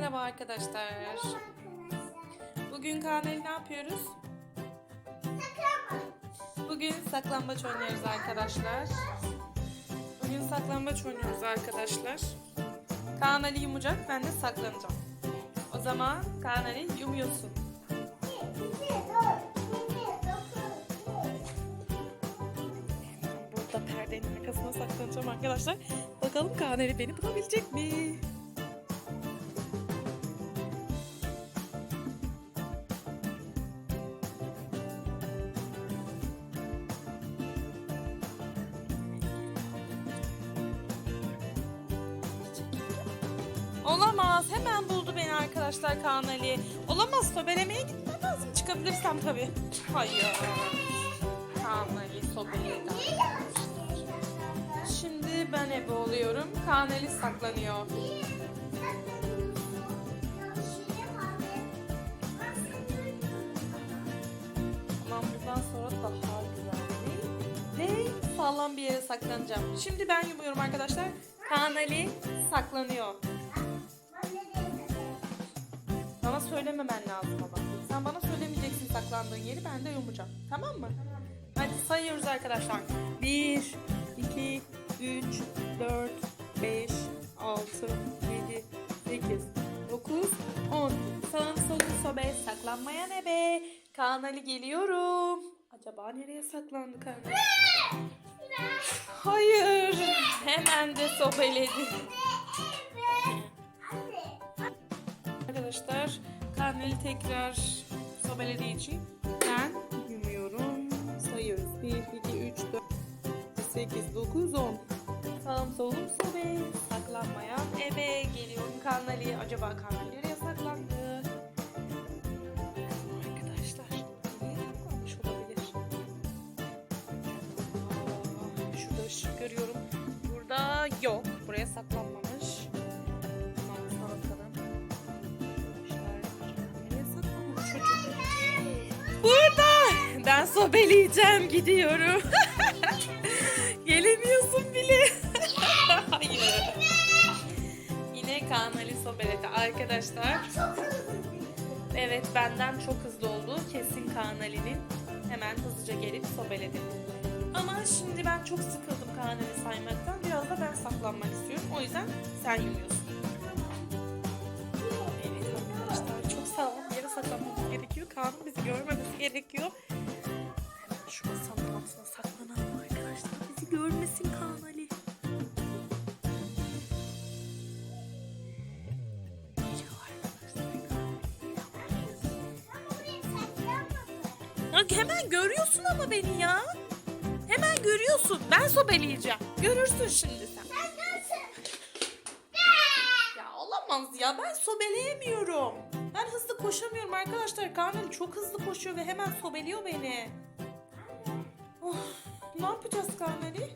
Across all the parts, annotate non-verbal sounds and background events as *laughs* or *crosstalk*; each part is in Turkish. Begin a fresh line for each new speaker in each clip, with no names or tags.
Merhaba arkadaşlar. Bugün Kaan Ali ne yapıyoruz? Bugün saklambaç oynuyoruz arkadaşlar. Bugün saklambaç oynuyoruz arkadaşlar. Kaan yumacak, ben de saklanacağım. O zaman Kaan yumuyorsun. Burada perdenin arkasına saklanacağım arkadaşlar. Bakalım Kaan beni bulabilecek mi? Olamaz. Hemen buldu beni arkadaşlar Kaan Ali. Olamaz. Sobelemeye gitmem lazım. Çıkabilirsem tabii. Hayır. Kaan Ali sobeledi. Şimdi ben ebe oluyorum. Kaan Ali saklanıyor. Tamam bundan sonra daha güvenli ve sağlam bir yere saklanacağım. Şimdi ben yumuyorum arkadaşlar. Kaan Ali saklanıyor. Bana söylememen lazım ama. Sen bana söylemeyeceksin saklandığın yeri ben de yumacağım. Tamam mı? Hadi sayıyoruz arkadaşlar. 1, 2, 3, 4, 5, 6, 7, 8, 9, 10. Sağın solun sobe saklanmaya ne be? Kaan Ali geliyorum. Acaba nereye saklandı Kaan Ali? Hayır. Hemen de sobeledi. Arkadaşlar karneli tekrar sobelediği için ben yumuyorum. Sayıyoruz. 1, 2, 3, 4, 8, 9, 10. Sağım solum sobe. Saklanmayan eve geliyorum. Karneli. Acaba karneli nereye saklandı? Arkadaşlar nereye saklanmış olabilir? Şurada görüyorum. Burada. Ben sobeleyeceğim gidiyorum. *laughs* Gelemiyorsun bile. *laughs* Hayır. Yine Kaan sobeledi arkadaşlar. Evet benden çok hızlı oldu. Kesin Kaan Ali'nin. Hemen hızlıca gelip sobeledi. Ama şimdi ben çok sıkıldım Kaan Ali saymaktan. Biraz da ben saklanmak istiyorum. O yüzden sen yumuyorsun. Kaan'ın bizi görmemesi gerekiyor. Hemen şu masanın altına saklanalım arkadaşlar. Bizi görmesin Kaan Ali. Ya hemen görüyorsun ama beni ya. Hemen görüyorsun. Ben sobeleyeceğim. Görürsün şimdi sen. Ya olamaz ya. Ben sobeleyemiyorum. Ben hızlı koşamıyorum arkadaşlar. Karnım çok hızlı koşuyor ve hemen sobeliyor beni. Oh, ne yapacağız Karneli?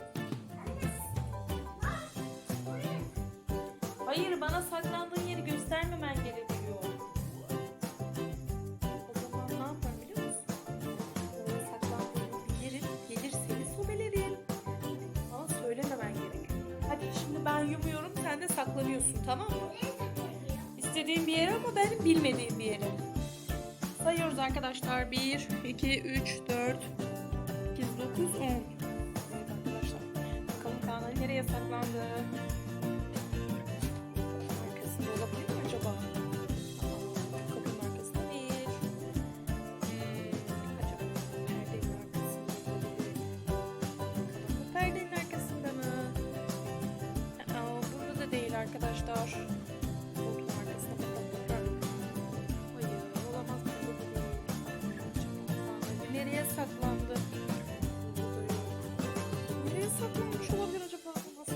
Hayır bana saklandığın yeri göstermemen gerekiyor. O zaman ne yaparım biliyor musun? Oraya saklandığını bilirim. Gelir seni sobelerim. Ama söylememen gerekiyor. Hadi şimdi ben yumuyorum sen de saklanıyorsun tamam mı? İstediğin bir yere ama benim bilmediğim bir yere. Sayıyoruz arkadaşlar. 1, 2, 3, 4, 8, 9, 10. Evet arkadaşlar. Bakalım Kaan nereye saklandı? Arkasında olabilir mi acaba? Kapının arkasında değil. Hmm, acaba perdenin arkasında olabilir. Perdenin arkasında mı? Aa, burada da değil arkadaşlar. Saklanmış olabilir acaba? Nasıl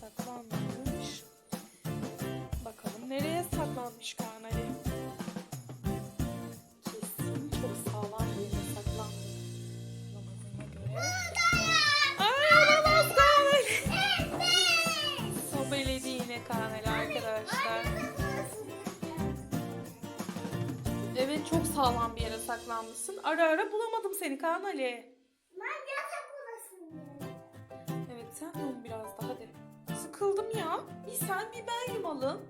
saklanmış? Bakalım nereye saklanmış Kaan Ali? Kesin çok sağlam bir yere saklandı. Bulamadığına göre. Ay olamaz Kaan Ali. Sobeledi yine Kaan Ali arkadaşlar. Evet çok sağlam bir yere saklanmışsın. Ara ara bulamadım seni Kaan Ali. Evet sen yum biraz daha hadi. Sıkıldım ya. Bir sen bir ben yumalım.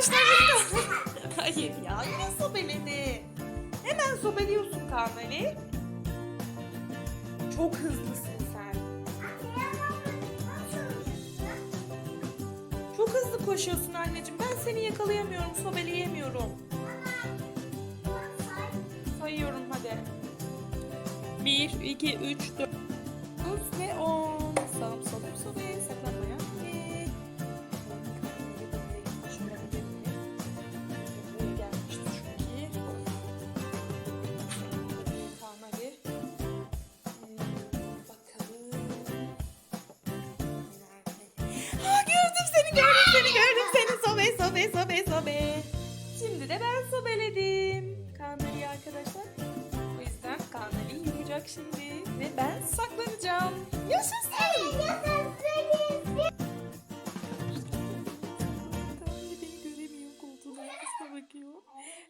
Arkadaşlar beni Hayır ya yine sobeledi. Hemen sobeliyorsun Kaan Ali. Çok hızlısın sen. Çok hızlı koşuyorsun anneciğim. Ben seni yakalayamıyorum, sobeleyemiyorum. Sayıyorum hadi. 1, 2, 3, 4, ve 10. sobe sobe sobe. Şimdi de ben sobeledim. Kanları arkadaşlar. O yüzden kanları yumacak şimdi. Ve ben saklanacağım. Yaşasın. Kanlı beni göremiyor koltuğun arkasına bakıyor.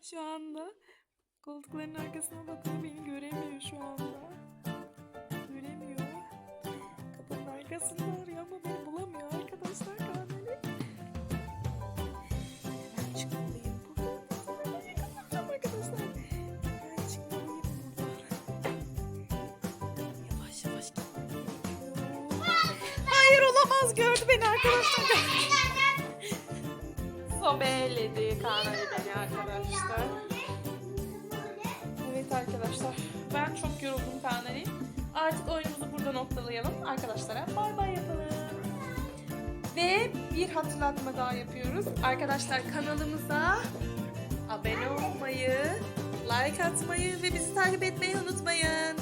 Şu anda koltukların arkasına bakıyor beni göremiyor şu anda. Göremiyor. Kapının arkasında arıyor ama beni bulamıyor arkadaşlar beni arkadaşlar. Sobeledi Kaan Ali beni arkadaşlar. Evet arkadaşlar ben çok yoruldum Kaan Ali. Artık oyunumuzu burada noktalayalım. Arkadaşlara bay bay yapalım. Ve bir hatırlatma daha yapıyoruz. Arkadaşlar kanalımıza abone olmayı, like atmayı ve bizi takip etmeyi unutmayın.